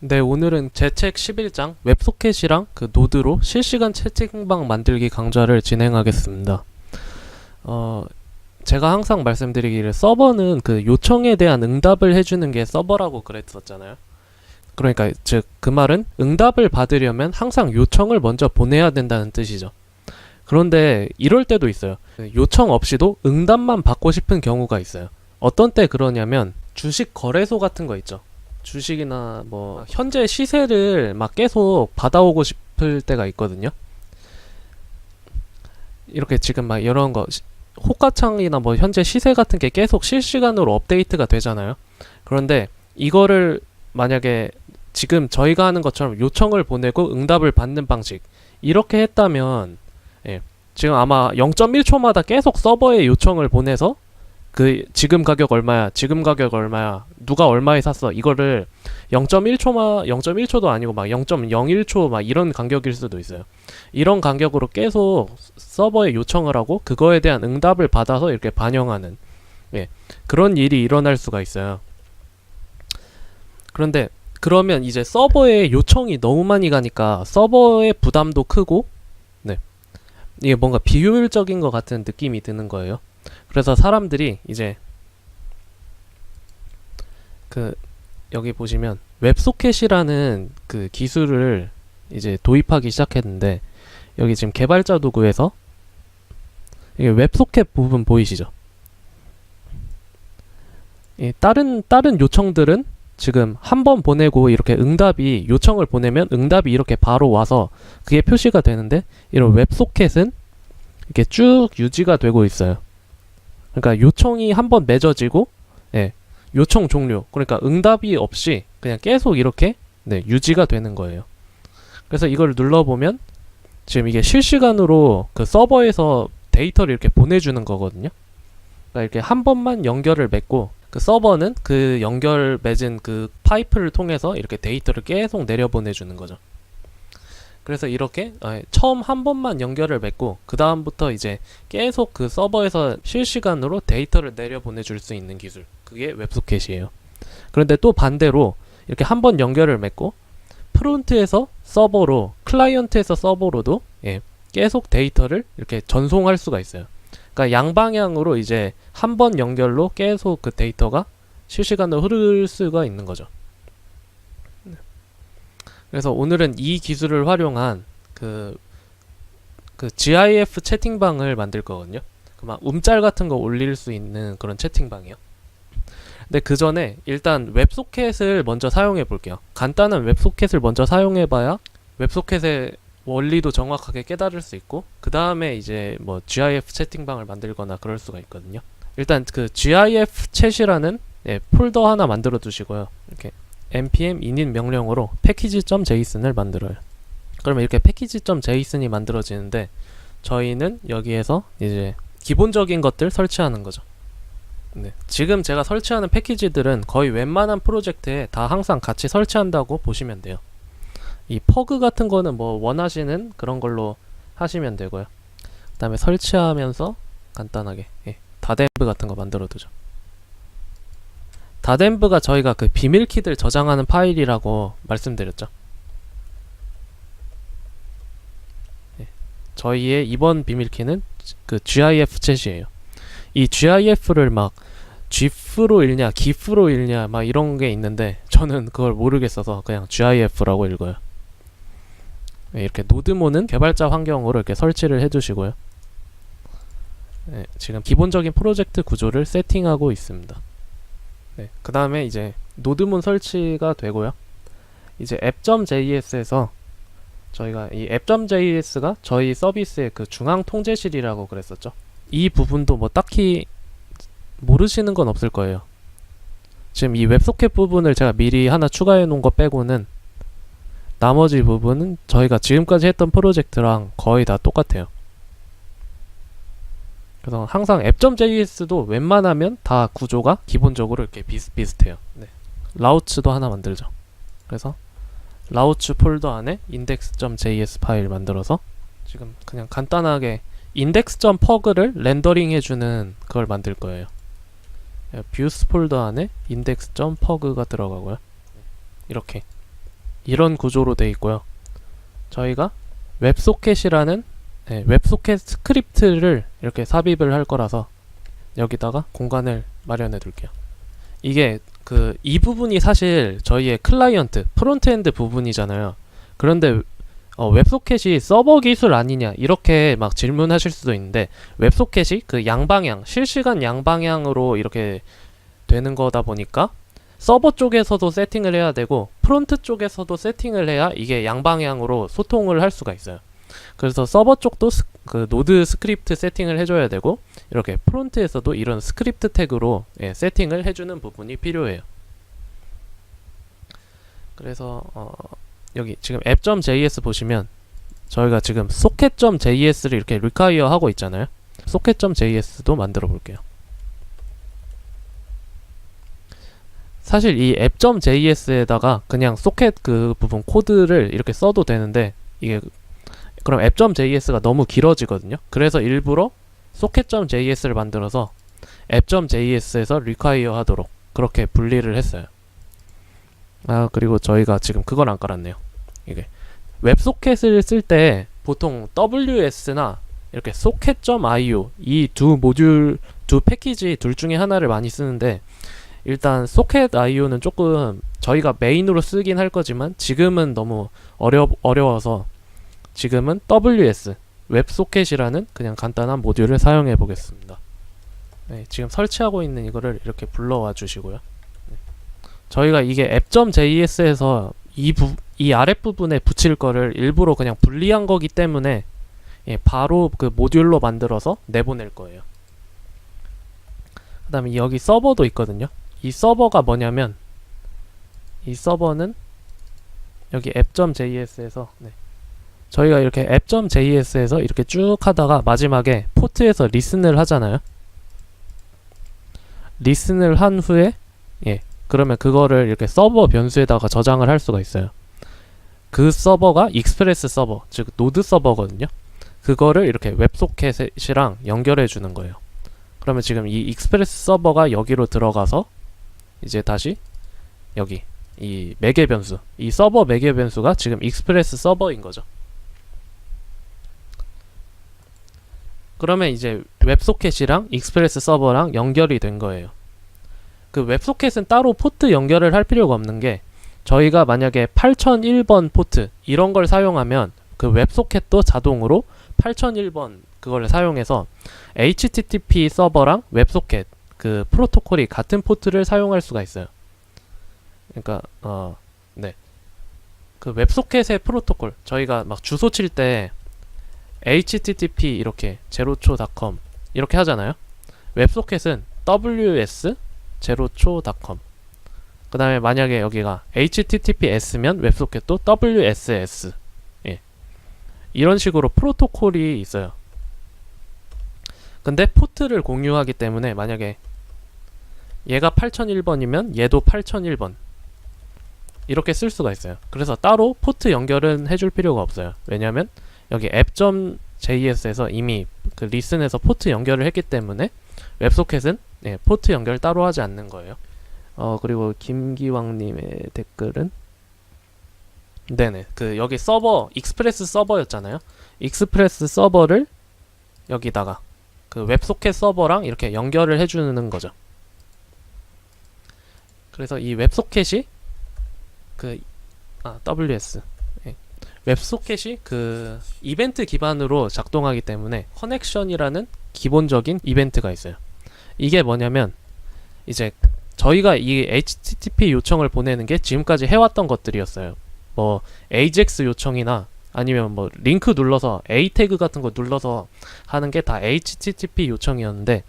네, 오늘은 제 책 11장 웹소켓이랑 그 노드로 실시간 채팅방 만들기 강좌를 진행하겠습니다. 어, 제가 항상 말씀드리기를 서버는 그 요청에 대한 응답을 해주는 게 서버라고 그랬었잖아요. 그러니까 즉 그 말은 응답을 받으려면 항상 요청을 먼저 보내야 된다는 뜻이죠. 그런데 이럴 때도 있어요. 요청 없이도 응답만 받고 싶은 경우가 있어요. 어떤 때 그러냐면 주식 거래소 같은 거 있죠. 주식이나 뭐 현재 시세를 막 계속 받아오고 싶을 때가 있거든요. 이렇게 지금 막 이런 거 시- 호가창이나 뭐 현재 시세 같은 게 계속 실시간으로 업데이트가 되잖아요. 그런데 이거를 만약에 지금 저희가 하는 것처럼 요청을 보내고 응답을 받는 방식 이렇게 했다면 예, 지금 아마 0.1초마다 계속 서버에 요청을 보내서 그 지금 가격 얼마야? 지금 가격 얼마야? 누가 얼마에 샀어? 이거를 0.1초마 0.1초도 아니고 막 0.01초 막 이런 간격일 수도 있어요. 이런 간격으로 계속 서버에 요청을 하고 그거에 대한 응답을 받아서 이렇게 반영하는 예 그런 일이 일어날 수가 있어요. 그런데 그러면 이제 서버에 요청이 너무 많이 가니까 서버의 부담도 크고 네 이게 뭔가 비효율적인 것 같은 느낌이 드는 거예요 그래서 사람들이 이제 그 여기 보시면 웹소켓이라는 그 기술을 이제 도입하기 시작했는데 여기 지금 개발자 도구에서 이게 웹소켓 부분 보이시죠? 이 다른 다른 요청들은 지금 한 번 보내고 이렇게 응답이 요청을 보내면 응답이 이렇게 바로 와서 그게 표시가 되는데 이런 웹소켓은 이렇게 쭉 유지가 되고 있어요. 그러니까 요청이 한 번 맺어지고 예, 요청 종료. 그러니까 응답이 없이 그냥 계속 이렇게 네, 유지가 되는 거예요. 그래서 이걸 눌러 보면 지금 이게 실시간으로 그 서버에서 데이터를 이렇게 보내주는 거거든요. 그러니까 이렇게 한 번만 연결을 맺고 그 서버는 그 연결 맺은 그 파이프를 통해서 이렇게 데이터를 계속 내려보내주는 거죠. 그래서 이렇게 아, 처음 한 번만 연결을 맺고 그 다음부터 이제 계속 그 서버에서 실시간으로 데이터를 내려 보내줄 수 있는 기술 그게 웹소켓이에요. 그런데 또 반대로 이렇게 한 번 연결을 맺고 프론트에서 서버로 클라이언트에서 서버로도 예, 계속 데이터를 이렇게 전송할 수가 있어요. 그러니까 양방향으로 이제 한 번 연결로 계속 그 데이터가 실시간으로 흐를 수가 있는 거죠. 네. 그래서 오늘은 이 기술을 활용한 그, 그 GIF 채팅방을 만들 거거든요. 그막 움짤 같은 거 올릴 수 있는 그런 채팅방이요. 근데 그 전에 일단 웹소켓을 먼저 사용해 볼게요. 간단한 웹소켓을 먼저 사용해 봐야 웹소켓의 원리도 정확하게 깨달을 수 있고 그 다음에 이제 뭐 GIF 채팅방을 만들거나 그럴 수가 있거든요. 일단 그 GIF 챗이라는 예, 폴더 하나 만들어 두시고요. 이렇게 npm init 명령으로 package.json을 만들어요. 그러면 이렇게 package.json이 만들어지는데 저희는 여기에서 이제 기본적인 것들 설치하는 거죠. 네. 지금 제가 설치하는 패키지들은 거의 웬만한 프로젝트에 다 항상 같이 설치한다고 보시면 돼요. 이 퍼그 같은 거는 뭐 원하시는 그런 걸로 하시면 되고요. 그 다음에 설치하면서 간단하게 예, 다덴브 같은 거 만들어 두죠. 다덴브가 저희가 그 비밀 키들 저장하는 파일이라고 말씀드렸죠. 예, 저희의 이번 비밀 키는 그 GIF 챗이에요. 이 GIF를 막 GIF로 읽냐, GIF로 읽냐, 막 이런 게 있는데 저는 그걸 모르겠어서 그냥 GIF라고 읽어요. 네, 이렇게 노드모는 개발자 환경으로 이렇게 설치를 해두시고요. 네, 지금 기본적인 프로젝트 구조를 세팅하고 있습니다. 네, 그 다음에 이제 노드몬 설치가 되고요. 이제 app.js에서 저희가 이 app.js가 저희 서비스의 그 중앙 통제실이라고 그랬었죠. 이 부분도 뭐 딱히 모르시는 건 없을 거예요. 지금 이 웹소켓 부분을 제가 미리 하나 추가해 놓은 거 빼고는 나머지 부분은 저희가 지금까지 했던 프로젝트랑 거의 다 똑같아요. 그래서 항상 app.js도 웬만하면 다 구조가 기본적으로 이렇게 비슷비슷해요. 네. 라우츠도 하나 만들죠. 그래서 라우츠 폴더 안에 index.js 파일 만들어서 지금 그냥 간단하게 index.pug를 렌더링 해주는 그걸 만들 거예요. 뷰스 폴더 안에 index.pug가 들어가고요. 이렇게 이런 구조로 되어 있고요. 저희가 웹소켓이라는 네, 웹소켓 스크립트를 이렇게 삽입을 할 거라서 여기다가 공간을 마련해 둘게요. 이게 그 이 부분이 사실 저희의 클라이언트 프론트엔드 부분이잖아요. 그런데 어, 웹소켓이 서버 기술 아니냐 이렇게 막 질문하실 수도 있는데 웹소켓이 그 양방향 실시간 양방향으로 이렇게 되는 거다 보니까 서버 쪽에서도 세팅을 해야 되고 프론트 쪽에서도 세팅을 해야 이게 양방향으로 소통을 할 수가 있어요. 그래서 서버 쪽도 스, 그 노드 스크립트 세팅을 해줘야 되고 이렇게 프론트에서도 이런 스크립트 태그로 예, 세팅을 해주는 부분이 필요해요. 그래서 어, 여기 지금 app.js 보시면 저희가 지금 socket.js를 이렇게 require 하고 있잖아요. socket.js도 만들어 볼게요. 사실 이 app.js에다가 그냥 socket 그 부분 코드를 이렇게 써도 되는데 이게 그럼 app.js가 너무 길어지거든요. 그래서 일부러 socket.js를 만들어서 app.js에서 require 하도록 그렇게 분리를 했어요. 아 그리고 저희가 지금 그걸 안 깔았네요. 이게 웹소켓을 쓸 때 보통 WS나 이렇게 socket.io 이 두 모듈 두 패키지 둘 중에 하나를 많이 쓰는데 일단 socket.io는 조금 저희가 메인으로 쓰긴 할 거지만 지금은 너무 어려 어려워서 지금은 WS 웹소켓이라는 그냥 간단한 모듈을 사용해 보겠습니다. 네, 지금 설치하고 있는 이거를 이렇게 불러와 주시고요. 네. 저희가 이게 app.js에서 이, 부, 이 아랫부분에 붙일 거를 일부러 그냥 분리한 거기 때문에 예, 바로 그 모듈로 만들어서 내보낼 거예요. 그 다음에 여기 서버도 있거든요. 이 서버가 뭐냐면 이 서버는 여기 app.js에서 네. 저희가 이렇게 app.js에서 이렇게 쭉 하다가 마지막에 포트에서 리슨을 하잖아요. 리슨을 한 후에 예 그러면 그거를 이렇게 서버 변수에다가 저장을 할 수가 있어요. 그 서버가 익스프레스 서버, 즉 노드 서버거든요. 그거를 이렇게 웹소켓이랑 연결해 주는 거예요. 그러면 지금 이 익스프레스 서버가 여기로 들어가서 이제 다시 여기 이 매개 변수, 이 서버 매개 변수가 지금 익스프레스 서버인 거죠. 그러면 이제 웹소켓이랑 익스프레스 서버랑 연결이 된 거예요. 그 웹소켓은 따로 포트 연결을 할 필요가 없는 게 저희가 만약에 8001번 포트 이런 걸 사용하면 그 웹소켓도 자동으로 8001번 그걸 사용해서 HTTP 서버랑 웹소켓 그 프로토콜이 같은 포트를 사용할 수가 있어요. 그러니까 어 네. 그 웹소켓의 프로토콜 저희가 막 주소 칠 때 http 이렇게 제로초닷컴 이렇게 하잖아요. 웹소켓은 ws 제로초닷컴 그 다음에 만약에 여기가 https면 웹소켓도 wss 예. 이런 식으로 프로토콜이 있어요. 근데 포트를 공유하기 때문에 만약에 얘가 8001번이면 얘도 8001번 이렇게 쓸 수가 있어요. 그래서 따로 포트 연결은 해줄 필요가 없어요. 왜냐하면 여기 app.js에서 이미 그 리슨에서 포트 연결을 했기 때문에 웹소켓은 예, 포트 연결 따로 하지 않는 거예요. 어 그리고 김기왕님의 댓글은 네네 그 여기 서버 익스프레스 서버였잖아요. 익스프레스 서버를 여기다가 그 웹소켓 서버랑 이렇게 연결을 해주는 거죠. 그래서 이 웹소켓이 그 아, WS 예. 웹소켓이 그 이벤트 기반으로 작동하기 때문에 커넥션이라는 기본적인 이벤트가 있어요. 이게 뭐냐면 이제 저희가 이 HTTP 요청을 보내는 게 지금까지 해왔던 것들이었어요. 뭐 AJAX 요청이나 아니면 뭐 링크 눌러서 A 태그 같은 거 눌러서 하는 게 다 HTTP 요청이었는데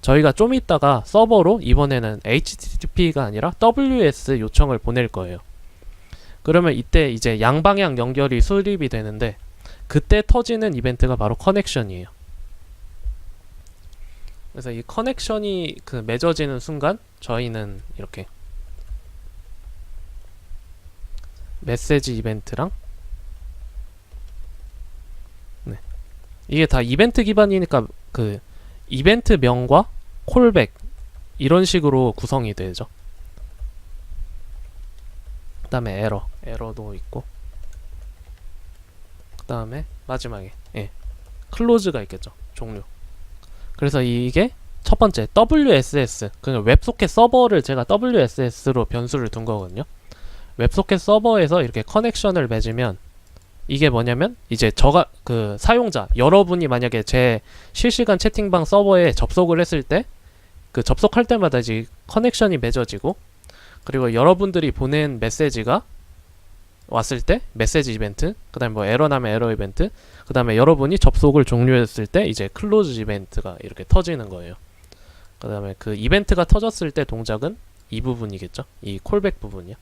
저희가 좀 이따가 서버로 이번에는 HTTP가 아니라 WS 요청을 보낼 거예요. 그러면 이때 이제 양방향 연결이 수립이 되는데 그때 터지는 이벤트가 바로 커넥션이에요. 그래서 이 커넥션이 그 맺어지는 순간 저희는 이렇게 메시지 이벤트랑 네. 이게 다 이벤트 기반이니까 그 이벤트 명과 콜백 이런 식으로 구성이 되죠. 그 다음에 에러 에러도 있고. 그 다음에 마지막에 예 클로즈가 있겠죠 종류. 그래서 이게 첫 번째 WSS 그냥 웹소켓 서버를 제가 WSS로 변수를 둔 거거든요. 웹소켓 서버에서 이렇게 커넥션을 맺으면 이게 뭐냐면 이제 저가 그 사용자 여러분이 만약에 제 실시간 채팅방 서버에 접속을 했을 때 그 접속할 때마다 이제 커넥션이 맺어지고 그리고 여러분들이 보낸 메시지가 왔을 때 메시지 이벤트 그 다음에 뭐 에러 나면 에러 이벤트 그 다음에 여러분이 접속을 종료했을 때 이제 클로즈 이벤트가 이렇게 터지는 거예요. 그 다음에 그 이벤트가 터졌을 때 동작은 이 부분이겠죠. 이 콜백 부분이요.